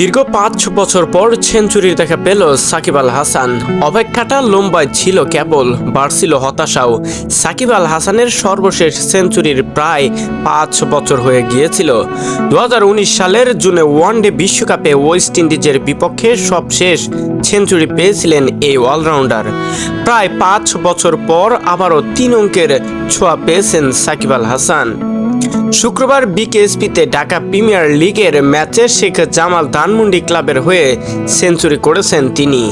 দীর্ঘ পাঁচ বছর পর সেঞ্চুরির দেখা পেল সাকিব আল হাসান। অপেক্ষাটা লম্বায় ছিল কেবল, বাড়ছিল হতাশাও। সাকিব আল হাসানের সর্বশেষ সেঞ্চুরির প্রায় পাঁচ বছর হয়ে গিয়েছিল। দু হাজার উনিশ সালের জুনে ওয়ানডে বিশ্বকাপে ওয়েস্ট ইন্ডিজের বিপক্ষে সবশেষ সেঞ্চুরি পেয়েছিলেন এই অলরাউন্ডার। প্রায় পাঁচ বছর পর আবারও তিন অঙ্কের ছোঁয়া পেয়েছেন সাকিব আল হাসান। শুক্রবার বিকেএসপিতে ঢাকা প্রিমিয়ার লিগের ম্যাচে শেখ জামাল ধানমন্ডি ক্লাবের হয়ে সেঞ্চুরি করেছেন তিনি।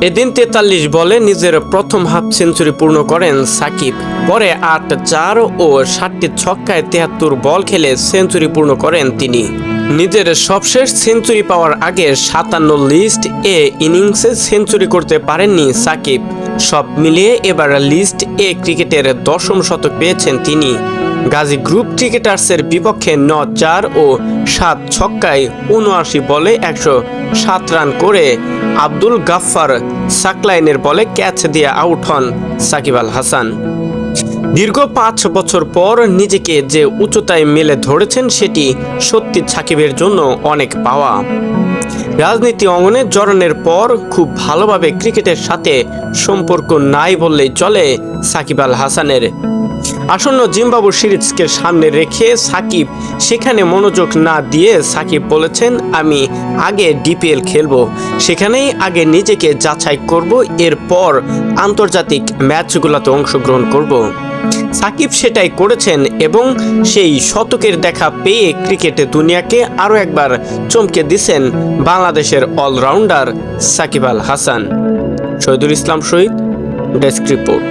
এদিন তেতাল্লিশ বলে নিজের প্রথম হাফ সেঞ্চুরি পূর্ণ করেন সাকিব। পরে আট চার ও ষাটটি ছক্কায় তেহাত্তর বল খেলে সেঞ্চুরি পূর্ণ করেন তিনি। নিজের সবশেষ সেঞ্চুরি পাওয়ার আগে সাতান্ন লিস্ট এ ইনিংসে সেঞ্চুরি করতে পারেননি সাকিব। সব মিলিয়ে এবার লিস্ট এ ক্রিকেটের দশম শতক পেয়েছেন তিনি। গাজী গ্রুপ ক্রিকেটার্সের বিপক্ষে ন চার ও সাত ছক্কায় উনআশি বলে একশো সাত রান করে আব্দুল গাফফার সাকলাইনের বলে ক্যাচ দিয়ে আউট হন সাকিব আল হাসান। দীর্ঘ পাঁচ বছর পর নিজেকে যে উচ্চতায় মেলে ধরেছেন সেটি সত্যি সাকিবের জন্য অনেক পাওয়া। রাজনীতি অঙ্গনে জড়ানোর পর খুব ভালোভাবে ক্রিকেটের সাথে সম্পর্ক নাই বললেই চলে সাকিব আল হাসানের। আসন্ন জিম্বাবু সিরিজকে সামনে রেখে সাকিব সেখানে মনোযোগ না দিয়ে সাকিব বলেছেন, আমি আগে ডিপিএল খেলব, সেখানেই আগে নিজেকে যাচাই করব, এরপর আন্তর্জাতিক ম্যাচগুলোতে অংশগ্রহণ করব। সাকিব সেটাই করেছেন এবং সেই শতকের দেখা পেয়ে ক্রিকেটে দুনিয়াকে আরও একবার চমকে দিছেন বাংলাদেশের allrounder Shakib Al Hasan. Shahidul Islam Shahid, desk report.